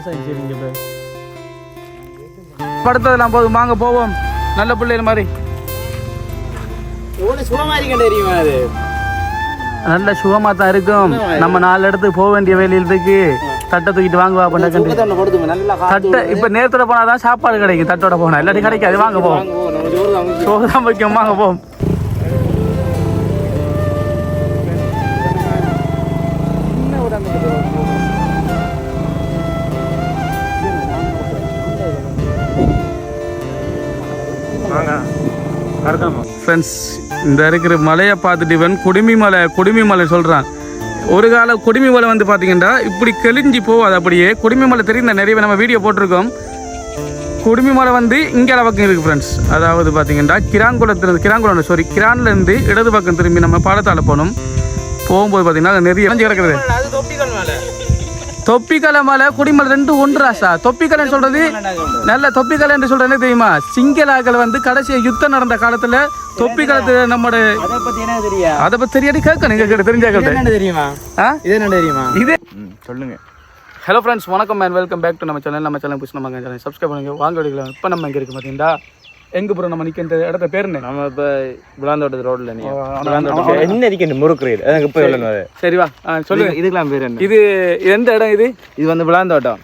விவசாயம் செய்றீங்க இப்போ படுத்ததெல்லாம் போதும். வாங்க போவோம். நல்ல பிள்ளைகள் மாதிரி. நல்ல சுகமாக தான் இருக்கும். நம்ம நாலு இடத்துக்கு போக வேண்டிய வேலையில் இருக்கு. தட்டை தூக்கிட்டு வாங்குவா பண்ண தட்டை இப்போ நேரத்தோட போனால் தான் சாப்பாடு கிடைக்கும். தட்டோட போனால் இல்லாட்டி கிடைக்காது. வாங்க போவோம். ஜோறு தான் முக்கியம். சோறு தான் வாங்க. போவோம் ஃப்ரெண்ட்ஸ் இந்த இருக்கிற மலையை பார்த்துட்டு இவன் குடுமி மலை குடுமி மலை சொல்கிறான் ஒரு கால குடுமி மலை வந்து பார்த்தீங்கன்னா இப்படி கெளிஞ்சி போகாது. அப்படியே குடுமி மலை தெரியும். நிறைய நம்ம வீடியோ போட்டிருக்கோம். குடுமி மலை வந்து இங்கே பக்கம் இருக்குது ஃப்ரெண்ட்ஸ் அதாவது பார்த்தீங்கன்னா கிராங்குளத்துலேருந்து கிராங்குளம் சாரி கிரான்லேருந்து இடது பக்கம் திரும்பி நம்ம பாலத்தால் போகணும். போகும்போது பார்த்தீங்கன்னா நிறைய தொப்பிகள் மேல தொப்பிக்கலை மலை குடிமலை ரெண்டு ஒன்று ராசா. தொப்பிக்கலைன்னு சொல்றது நல்ல தொப்பிக்கலை என்று சொல்றது என்ன தெரியுமா? சிங்களாக்கள் வந்து கடைசியா யுத்தம் நடந்த காலத்துல தொப்பி காலத்துல நம்மட அதை பத்தி என்ன தெரியா? அதை பத்தி தெரியாடி கேட்கணும் எங்க தெரிஞ்சாக்கிட்ட தெரியுமா? இது என்ன தெரியுமா? இது சொல்லுங்க. ஹலோ ஃப்ரெண்ட்ஸ் வணக்கம் மேன் வெல்கம் பேக் டு நம்ம சேனல் நம்ம சேனல் புதுசு நம்ம சேனல் சப்ஸ்கிரைப் பண்ணுங்க. வாங்க இப்போ நம்ம எங்க இருக்கு பார்த்தீங்களா எங்க ப்ரோ நம்ம நிற்கிற இடத்த பேர் என்ன? நம்ம இப்ப விளாந்தோட்டது ரோட்ல நீ. விளாந்தோட்டத்து. என்ன இருக்கு முறுக்குறீர்? எனக்கு இப்ப சரி. வா. சொல்லுங்க இதுக்கெல்லாம் பேர் என்ன? இது எந்த இடம் இது? இது வந்து விளாந்தோட்டம்.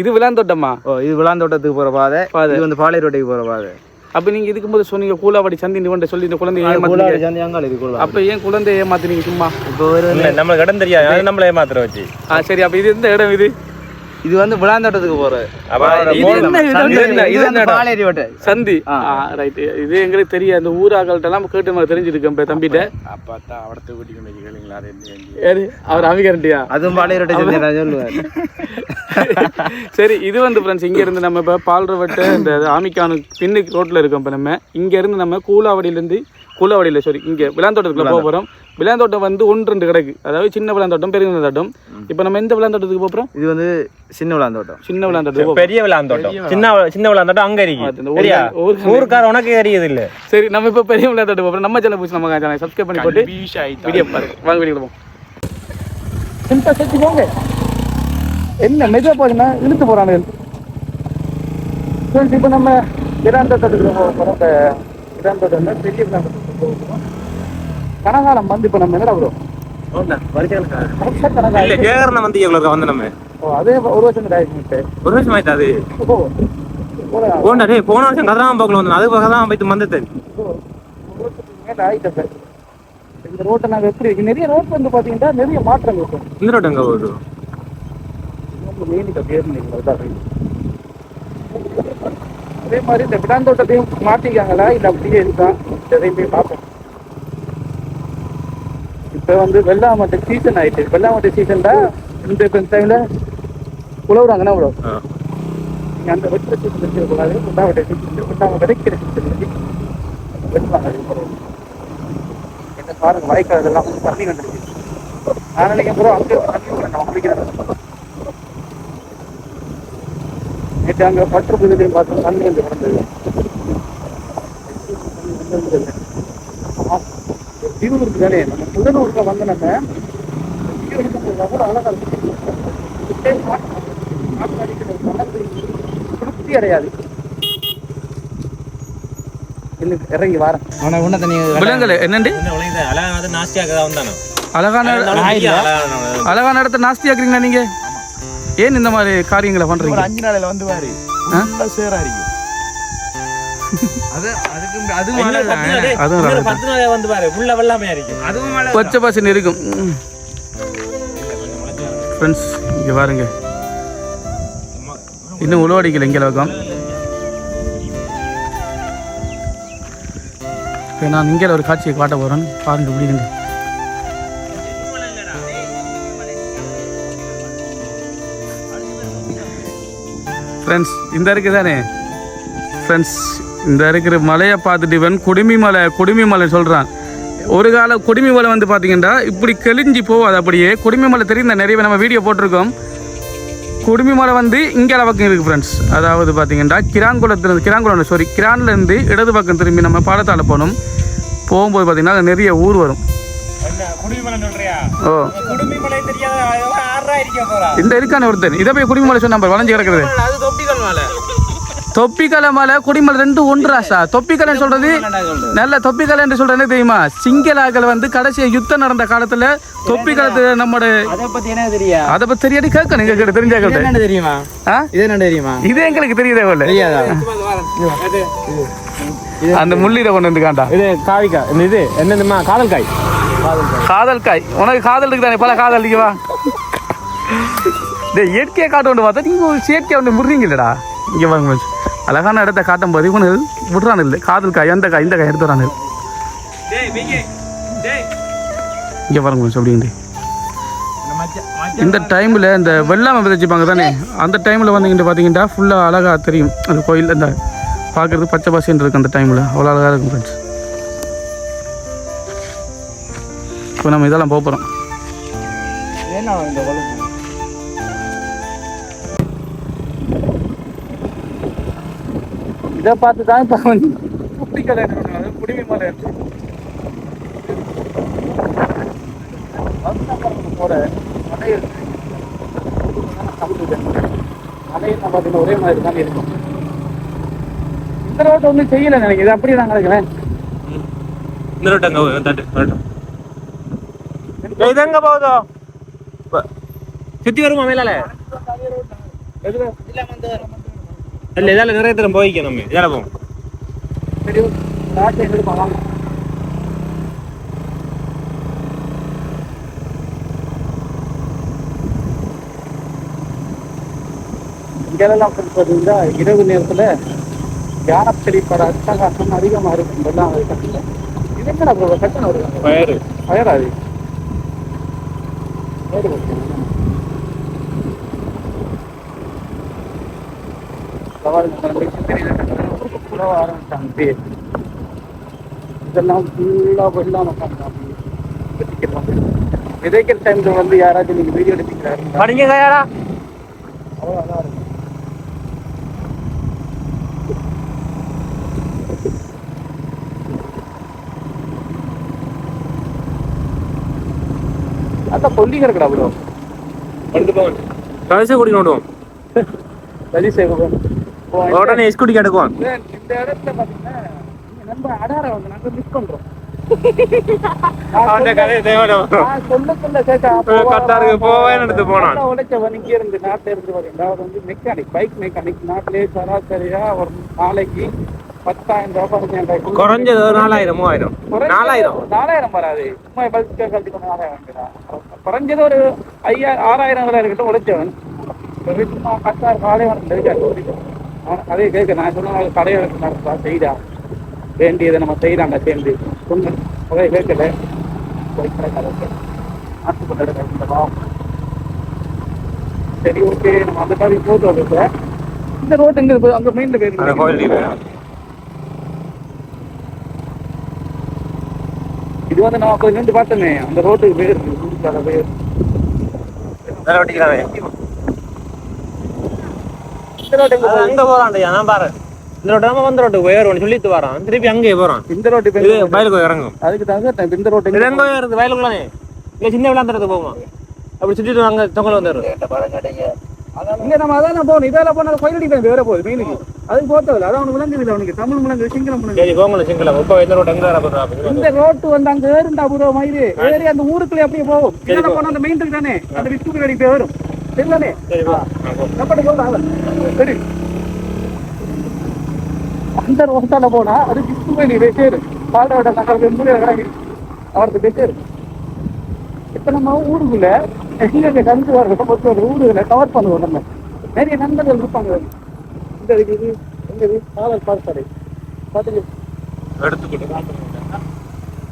இது விளாந்தோட்டமா? ஓ இது விளாந்தோட்டத்துக்கு போற பாதை. இது வந்து பாலை ரோட்டுக்கு போற பாதை. அப்ப நீங்க இதுக்கு போது சொன்னீங்க கூலாவடி சந்தி நிவண்ட சொல்லி இந்த குழந்தைய ஏமாத்துறீங்க. சந்தியாங்கால் இதுக்குள்ள அப்ப ஏன் குழந்தைய ஏமாத்துறீங்க சும்மா? இப்போ ஒரு நம்மளுக்கு இடம் தெரியாது. நம்மள ஏமாத்துற வச்சு. ஆ சரி. அப்ப இது எந்த இடம் இது? இது வந்து விளாந்தோட்டத்துக்கு போற அப்ப இது என்ன இது இது என்ன? இது வந்து பாலேரி ரோட்டு சந்தி. ரைட் இது எங்களுக்கு தெரியும் அந்த ஊராக்கள்கிட்ட எல்லாம் கேட்டு நம்ம தெரிஞ்சிருக்கோம் இப்ப தம்பிட்ட. அப்பா அவடத்தை கூட்டி கொண்டு வச்சு கேளுங்களா அவர் அவிகரண்டியா? அதுவும் பாலை ரோட்டை சொல்லி நான் சொல்லுவேன் சரி இது வந்து ஃப்ரெண்ட்ஸ் இங்க இருந்து நம்ம இப்ப பால்ரவட்டு இந்த ஆமிக்கானு பின்னுக்கு ரோட்ல இருக்கோம் இப்ப நம்ம. இங்க இருந்து நம்ம கூலாவடியில கூலாவடியில சாரி இங்க விளாந்தோட்டத்துக்குள்ள போக போறோம் விளாந்தோட்டம் வந்து ஒன்று ரெண்டு கிடக்கு. அதாவது சின்ன விளாந்தோட்டம் பெரிய விளாந்தோட்டம். இப்ப நம்ம எந்த விளாந்தோட்டத்துக்கு போக போறோம் இது வந்து சின்ன விளாந்தோட்டம். சின்ன விளாந்தோட்டத்துக்கு போக பெரிய விளாந்தோட்டம். சின்ன சின்ன விளாந்தோட்டம் அங்க இருக்கு. ஊருக்கார உனக்கு தெரியுது இல்ல சரி நம்ம இப்ப பெரிய விளையாட்டு போறோம் நம்ம சேனல் புதுசு நம்ம சேனல் சப்ஸ்கிரைப் பண்ணி போட்டு வீடியோ பாருங்க. வாங்க வீடியோ போவோம். சிம்பிளா செஞ்சு போங்க. என்ன மெதுவா போகுதுன்னா இழுத்து ஃப்ரெண்ட்ஸ் இப்போ நம்ம விராந்தோட்டத்துக்கு போக போகிறோம் தான் பெரிய விராந்தோட்டத்துக்கு போக போகிறோம் கனகாலம் வந்து இப்போ நம்ம என்னடா வரும்? கேகரணம் வந்து எவ்வளவு வந்து நம்ம. ஓ அதே ஒரு வருஷம் ஆயிடுச்சு ஒரு வருஷம் ஆயிட்டு அது. போண்டா டேய் போன வருஷம் கதிராம வந்து அது பக்கம் போயிட்டு மந்தது மேல ஆயிட்டேன் சார் இந்த ரோட்டை நாங்கள் எப்படி இருக்கு? நிறைய ரோட் வந்து பார்த்தீங்கன்னா நிறைய மாற்றம் இருக்கும். இந்த ரோட்டு அங்க போகுது? மெயினிக்க பேர் அதே மாதிரி இந்த விடாந்தோட்டத்தையும் மாட்டிக்காங்களா இல்லை அப்படியே இருக்கா? இதையும் போய் பார்ப்போம். இப்போ வந்து வெள்ளாமட்டை சீசன் ஆயிட்டு வெள்ளாமட்டை சீசன் தான் இந்த இப்போ டைம்ல உழவுறாங்கன்னா உழவு? நீங்க அந்த வெட்டுற சீசன் இருக்கக்கூடாது வெள்ளாமட்டை சீசன் வெள்ளாம விதைக்கிற சீசன் வெட்டுவாங்க. என்ன பாருங்க வாய்க்கால் இதெல்லாம் தண்ணி கண்டுருக்கு நான் நினைக்கிறேன் அங்கே தண்ணி நம்ம குடிக்கிறேன் நேற்று அங்கே பற்று புதிலையும் பார்த்தோம் தண்ணி வந்து கிடந்தது. தீவுக்கு தானே நம்ம புதனூருக்கு வந்து நம்ம திருப்தி அடையாது. இறங்கி வரேன். ஆனா உன்ன தண்ணி விலங்கல் என்னண்டு? என்ன உலக அழகா வந்து நாஸ்தியாக வந்தானோ அழகான அழகான இடத்த நாஸ்தி ஆக்குறீங்களா நீங்க? ஏன் இந்த மாதிரி காரியங்களை பண்றீங்க? அஞ்சு நாளையில வந்து பாரு ஆ? சேரா இருக்கும் அது அதுக்கு அது அதுவும் right. பத்து நாள்? வந்து பாரு ஃபுல்லா வெள்ளாமையா இருக்கும் அதுவும் மேல பச்சை பசன் இருக்கும் ஃப்ரெண்ட்ஸ் இங்கே பாருங்க இன்னும் உழவடிக்கல இங்கே பக்கம் இப்போ நான் இங்கே ஒரு காட்சியை காட்ட போகிறேன் பாருங்க முடியுங்க ஃப்ரெண்ட்ஸ் இந்த இருக்கு தானே? ஃப்ரெண்ட்ஸ் இந்த இருக்கிற மலையை பார்த்துட்டு இவன் குடுமி மலை குடுமி மலை சொல்கிறான் ஒரு கால குடுமி மலை வந்து பார்த்தீங்கன்னா இப்படி கெளிஞ்சி போகாது அப்படியே. குடுமி மலை தெரியும் நிறைய நம்ம வீடியோ போட்டிருக்கோம். குடுமி மலை வந்து இங்கே பக்கம் இருக்குது ஃப்ரெண்ட்ஸ் அதாவது பார்த்தீங்கன்னா கிராங்குளத்துலேருந்து கிராங்குளம் சாரி கிரான்லேருந்து இடது பக்கம் திரும்பி நம்ம பாலத்தால் போகணும். போகும்போது பார்த்தீங்கன்னா நிறைய ஊர் வரும். ஓ. தெரியாத இந்த இருக்கானே ஒருத்தன். இதை போய் குடிமலை சொன்ன வளைஞ்சு கிடக்குறது மேல. தொப்பிக்கலை மலை குடிமலை ரெண்டு ஒன்று ராசா. தொப்பிக்கலைன்னு சொல்றது நல்ல தொப்பிக்கலை என்று சொல்றது தெரியுமா? சிங்களாக்கள் வந்து கடைசியா யுத்தம் நடந்த காலத்துல தொப்பிக்கலத்துல நம்மட அதை பத்தி என்ன தெரியா? அதை பத்தி தெரியாடி கேட்கணும் கேட்க தெரிஞ்சாக்கிட்ட என்ன தெரியுமா? இது என்ன தெரியுமா? இது எங்களுக்கு தெரியுதே தெரியாதா? அந்த முள்ளிட கொண்டு வந்து காண்டா. இது காவிக்கா இது என்னதுமா காதல் காய் காதல் காய் உனக்கு காதல் இருக்குதானே? பல காதல் இருக்குவா டேய் இயற்கையை காட்ட ஒன்று பார்த்தா நீங்க ஒரு செயற்கையை ஒன்று முடுறீங்களடா இங்க வாங்க. அழகான இடத்த காட்டும் போது இவனு விடுறான் இல்லை. காதல் காய் அந்த காய் இந்த காய் எடுத்து வரானு. இங்க பாருங்க மச்சி, அப்படின்ட்டு இந்த டைமில் இந்த வெள்ளாமை விதைச்சிப்பாங்க தானே? அந்த டைமில் வந்தீங்கன்னு பார்த்தீங்கன்னா ஃபுல்லாக அழகாக தெரியும். அந்த கோயில் இந்த பார்க்குறது பச்சை பசேன்னு இருக்கு அந்த டைமில் அவ்வளோ அழகாக இருக்கும் ஃப்ரெண்ட்ஸ் இப்போ நம்ம இதெல்லாம் போக போகிறோம் இதை பார்த்து தான் இப்போ வந்து குட்டி கடை குடிமை மலை போகிற மலை இருக்கு. மலையில் பார்த்தீங்கன்னா ஒரே மாதிரி தான் இருக்கும். இந்த ரோட்டை ஒன்றும் செய்யலை நினைக்கிறேன். இது அப்படியே நான் நினைக்கிறேன் இந்த ரோட்டு அங்க தட்டு ரோட்டு இது எங்க போகுதோ? சுத்தி வருமா மேலால? இல்ல இதால நிறைய போவோம் சரி காட்டு எங்களுக்கு வாங்க இங்கெல்லாம் பார்த்தீங்கன்னா இரவு நேரத்தில் யானச்செடி பட அட்டகாசம் அதிகமாக இருக்கும் இதெல்லாம் கட்டல இது என்னடா ப்ரோ கட்டணம் வருது பயரு பயராது ஆரம்பிச்சாங்க. இதெல்லாம் ஃபுல்லாக வெள்ளாம விதைக்கிற டைம்ல வந்து யாராச்சும் நீங்க வீடியோ எடுத்தீங்களா படிங்க கையாடா அவ்வளோ நல்லா இருக்கும் அதான் கொல்லி கிடக்குடா ப்ரோ எடுத்து போவோம் நோடுவோம் உடனே ஸ்கூட்டி கிடக்குவோம் இந்த இடத்துல பாத்தீங்கன்னா நம்ம அடார வந்து நாங்க மிஸ் பண்றோம். நாளைக்கு பத்தாயிரம் ரூபாய் குறைஞ்சது ஒரு நாலாயிரம் மூவாயிரம். நாலாயிரம். நாலாயிரம் வராது. சும்மா பஸ் கழிச்சு நாலாயிரம். குறைஞ்சது ஒரு ஐயா ஆறாயிரம் வரை இருக்கட்டும் உழைச்சவன். சும்மா பத்தாயிரம் அவன் அதே கேட்க நான் சொன்ன கடையை நடத்தா செய்தா? வேண்டியதை நம்ம செய்யறாங்க சேர்ந்து சொன்ன அதே கேட்கல. சரி ஓகே. நம்ம அந்த மாதிரி போட்டோ எடுக்க இந்த ரோட் எங்க இருக்கு? அங்க மெயின்ல போயிருக்கு இது. வந்து நான் கொஞ்சம் நின்று பார்த்தேனே அந்த ரோட்டுக்கு ஊருக்கான பேர் வேலை வெட்டிக்கிறாங்க இந்த ரோட்டு எங்க போகுது? அங்க போறான்டா நான் பாரு இந்த ரோட்டு நம்ம வந்த ரோட்டுக்கு போய் சொல்லிட்டு வரான் திருப்பி அங்கேயே போறான் இந்த ரோட்டு பேர் இது வயலுக்கு இறங்கும் அதுக்கு தாங்க இந்த ரோட்டு இது எங்க இருக்கு வயலுக்குள்ளானே இல்ல சின்ன விளாந்துறது போமா அப்படி சுத்திட்டு அங்க தொங்கல் வந்துடுறது இங்க நம்ம அதான் போகணும் இதால போனா கோயிலடி பேர் வேற போகுது மெயினுக்கு அதுக்கு போத்ததில்ல அதான் அவனுக்கு விளங்குது இல்லை அவனுக்கு தமிழ் விளங்குது சிங்களம் விளங்குது சரி போங்கள சிங்களம் இப்போ இந்த ரோட்டு எங்க வர இந்த ரோட்டு வந்து அங்க ஏறுண்டா பூர்வ மயிறு ஏறி அந்த ஊருக்குள்ளே அப்படியே போகும் இதால போனா அந்த மெயின் தானே அந்த விஸ்கு கடி போய் வரும் போ நம்பட்டு சொல்றாங்க சரி. அந்த ரோட்டால போனா அது விஸ்கு கடி போய் சேரும் பாலோட நகர் வெம்புடைய கடை அவருக்கு சேரும் இப்ப நம்ம ஊருக்குள்ள எங்க கந்து வர மொத்தம் ஒரு ஊருகளை கவர் பண்ணுவோம் நம்ம. நிறைய நண்பர்கள் இருப்பாங்க. இந்த இது எங்க இது காதல் பார்த்தாரு எடுத்துக்கிட்டு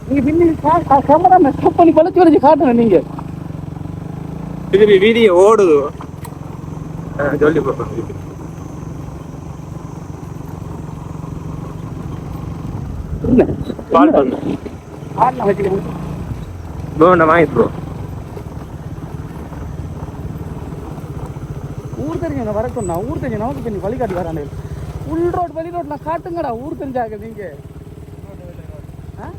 நீங்க பின்னாடி கேமரா பண்ணி நீங்க. திருப்பி வீடியோ ஓடுது. சொல்லி போறேன் இல்ல கால் பண்ணு. ஆட்ல வச்சுக்கணும் போண்டா வாங்கிட்டு போ ஊர் தெரிஞ்சவங்க வர சொன்னா? ஊர் தெரிஞ்ச நமக்கு பண்ணி வழிகாட்டி வரானே. உள் ரோட் வெளி ரோட் நான் காட்டுங்கடா. ஊர் தெரிஞ்சாக்க நீங்க. ஆ?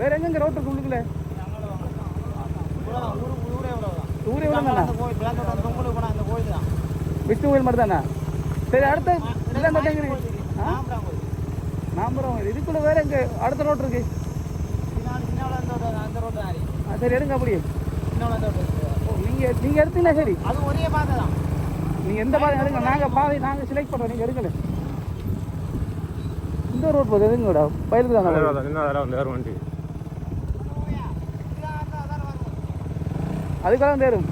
வேற எங்கெங்க ரோட்டுக்கு உள்ளுக்குள்ள? அந்த கோயில் தான். விஷ்ணு கோயில் மட்டும் தானே சரி அடுத்த நாம்பரம் இதுக்குள்ள வேற எங்க அடுத்த ரோட் இருக்கு? சரி எடுங்க அப்படியே. நீங்க நீங்க எடுத்தீங்களா சரி. அது ஒரே பாதை தான். நீங்க எந்த பாதை எடுங்க. நாங்க பாதை நாங்க செலக்ட் பண்றோம். நீங்க எடுக்கல இந்த ரோட் போகுது எதுங்கடா பயிருக்கு தானே? வேறு வண்டி. அதுக்காக தேரும்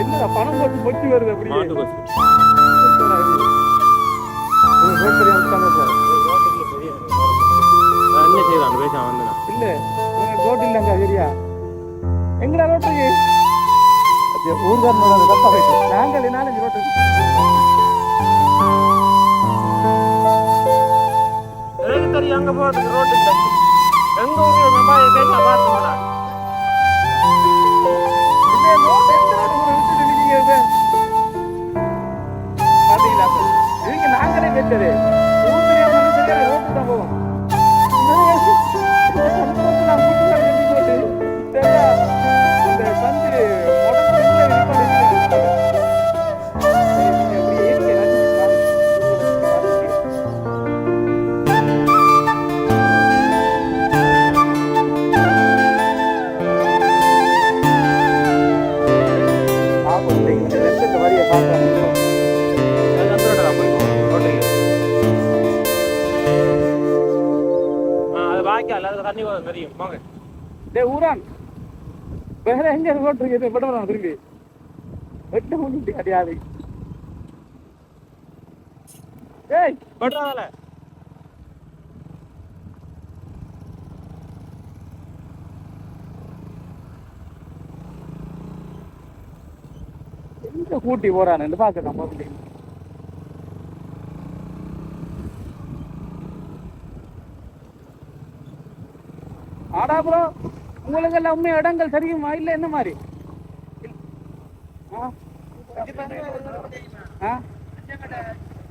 என்னடா பணம் போட்டு பொட்டி வருது இருப்பாரு. என்ன செய்யலாம் பேச வந்தேன்? இல்ல ரோட் இல்லைங்க சரியா? எங்கடா ரோட் இருக்கு ஊர்காரனோட தப்பா போயிட்டு நாங்கள் ரோட் இருக்கு. அங்கே இல்லை. எங்க ஊருக்கு நம்ம பேச பார்த்து Aleluia. தண்ணி வரும் தெரியும் வாங்க. டேய் ஊரான். வேற எங்க ரோட் இருக்கு? விட வரணும் திரும்பி. வெட்ட முடியும் அடியாது ஏய். பட்றாதால எங்க கூட்டி போறான்னு பாக்க நம்ம ஆடா ப்ரோ உங்களுக்கு எல்லாம் உண்மை இடங்கள் தெரியுமா? இல்லை என்ன மாதிரி? ஆ? ஆ?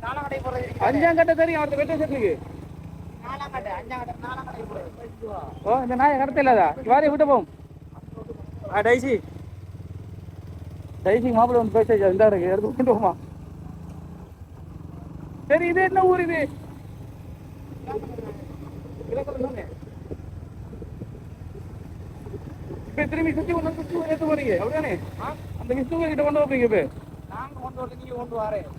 நாலாங்கடை போறது அஞ்சாங்கட்ட தெரியும் அடுத்த வெட்ட செட்டுக்கு ஓ இந்த நாயை கடத்த இல்லாதா வாரி விட்டு போம் ஆ டைசி. டைசிங் மாப்பிள்ளை வந்து பேச இந்த இருக்கு எடுத்து கொண்டு போமா. சரி இது என்ன ஊர் இது இலக்கணம் தானே? இப்ப திரும்பி சுத்தி கொண்டு வந்து சுத்தி எடுத்து போறீங்க. அப்படிதானே? அந்த விஷ்ணு கிட்ட கொண்டு வைப்பீங்க இப்ப. நாங்க கொண்டு வரல நீங்க கொண்டு வரேன்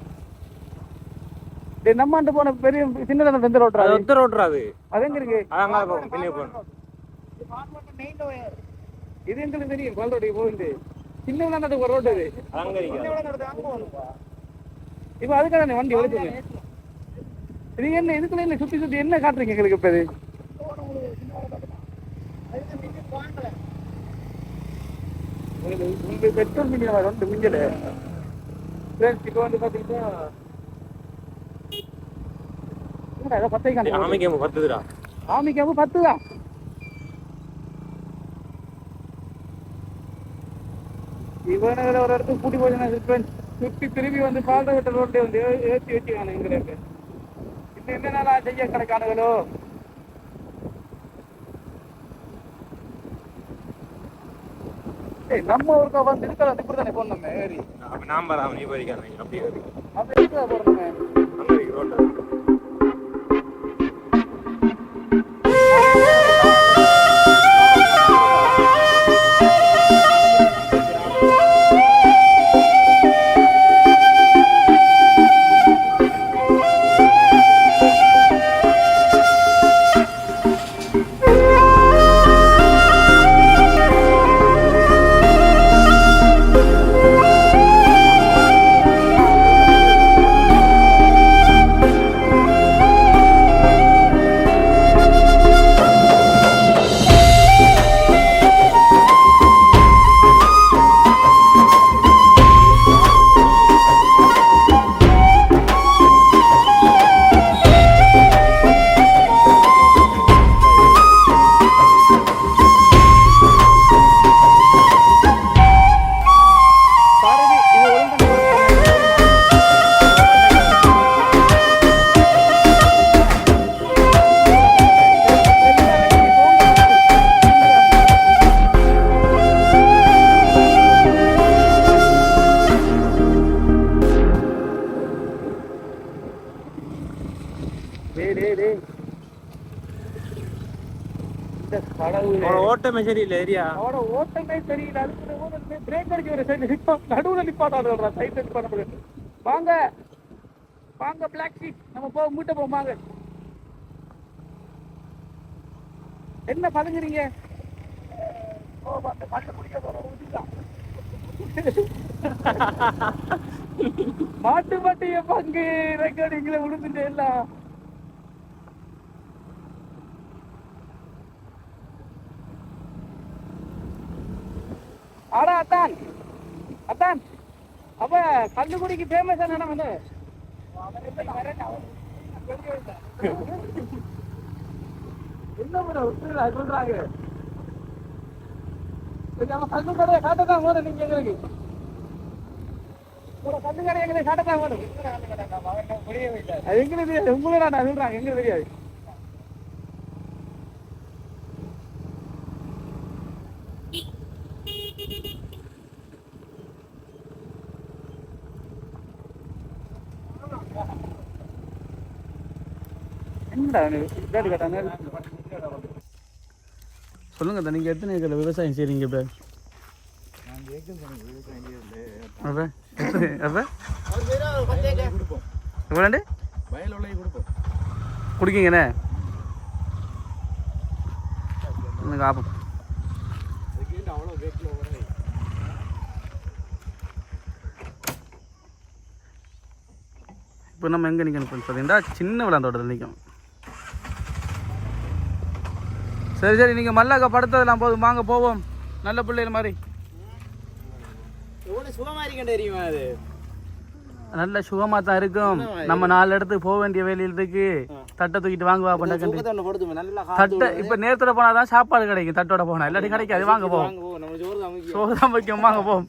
டேய், நம்மாண்டு போன பெரிய சின்னதான வெந்த ரோட்ரா அது? ஒத்த ரோட்ரா அது? அது எங்க இருக்கு? அது அங்கே பின்னே போகணும். இது எங்களுக்கு தெரியும் பால் ரோடு போகுது சின்ன விளாண்டது ஒரு ரோடு அது. அது அங்கே இருக்கு இப்போ அதுக்கான வண்டி வலிக்குங்க இது என்ன இதுக்குள்ள என்ன சுத்தி சுத்தி என்ன காட்டுறீங்க எங்களுக்கு இப்ப இது? உங்களுக்கு பெட்ரோல் மிஞ்சின ரெண்டு மிஞ்சல ஃப்ரெண்ட்ஸ் இப்போ வந்து பார்த்தீங்கன்னா காணி ஆமைக்கு பத்துதுடா? ஆமிக்காம பத்து தான் இவனுங்களை ஒரு இடத்துக்கு கூட்டி போச்சுன்னா சுற்றி திரும்பி வந்து பால்ட விட்ட ரோட்ல வந்து ஏ- ஏத்தி வச்சுக்கான எங்களுக்கு இன்னும் என்ன நாளா செய்ய கிடக்கானுங்களோ நம்ம ஒருக்கா வந்து இருக்கிற இப்படி தானே போனோம் ஏறி. அப்போ நான் பரா நீ போயிருக்காங்க அப்படியே இருக்கு. அப்படி எங்க போறோங்க ஓட்டமே சரியில்லை ஏரியா அவட ஓட்டமே தெரியல அதுக்கு ஓடுறது பிரேக் அடிச்சு ஒரு சைடு நிப்பா நடுவுல நிப்பாட்டாடுறா சைடு முடியாது. வாங்க. வாங்க பிளாக் ஷீட் நம்ம போ மூட்டை போ வாங்க. என்ன பதுங்குறீங்க ஓ பாட்டு பாட்டு குடிக்க போறோம் ஊத்திக்கலாம். மாட்டு மாட்டிய பங்கு ரெக்கார்டிங்ல விழுந்துட்டே எல்லாம் ஆடா அத்தான். அத்தான். அப்ப கல்லுக்குடிக்கு ஃபேமஸ் என்ன வந்து என்ன சொல்றாங்க. கல்லு கடையை காட்டத்தான் போதும் நீங்க எங்களுக்கு. உங்களோட கல்லு கடை எங்களுக்கு காட்டத்தான் போதும் அது எங்களுக்கு தெரியாது. உங்களோட நான் சொல்றாங்க எங்களுக்கு தெரியாது. சொல்லுங்க தான் நீங்கள் எத்தனை ஏக்கர் விவசாயம் செய்கிறீங்க இப்போ? அப்போ எத்தனை அப்போ? எவ்வளோண்டு? குடிக்கீங்கண்ணே? எனக்கு ஆப்பம் இப்போ நம்ம எங்கே நிற்கணும் பார்த்தீங்கன்னா சின்ன விளாந்தோட்டத்தில் நிற்கும் சரி சரி நீங்கள் மல்லாக்கா படுத்ததெல்லாம் போதும். வாங்க போவோம். நல்ல பிள்ளைகள் மாதிரி. எவ்வளவு சுகமா இருக்கேன் தெரியுமா அது? நல்ல சுகமாக தான் இருக்கும். நம்ம நாலு இடத்துக்கு போக வேண்டிய வேலையில் இருக்கு. தட்டை தூக்கிட்டு வாங்க வா பண்ண தட்டை இப்போ நேரத்தில் போனால் தான் சாப்பாடு கிடைக்கும் தட்டோட போனால் இல்லாட்டி கிடைக்காது. வாங்க போவோம். சோறு தான் முக்கியம் வாங்க போவோம்.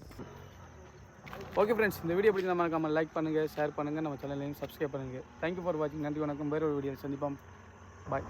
ஓகே ஃப்ரெண்ட்ஸ் இந்த வீடியோ பிடிச்சி நம்ம லைக் பண்ணுங்கள் ஷேர் பண்ணுங்கள் நம்ம சேனலையும் சப்ஸ்கிரைப் பண்ணுங்கள் தேங்க்யூ ஃபார் வாட்சிங் நன்றி வணக்கம். வேறு ஒரு வீடியோ சந்திப்போம். பாய்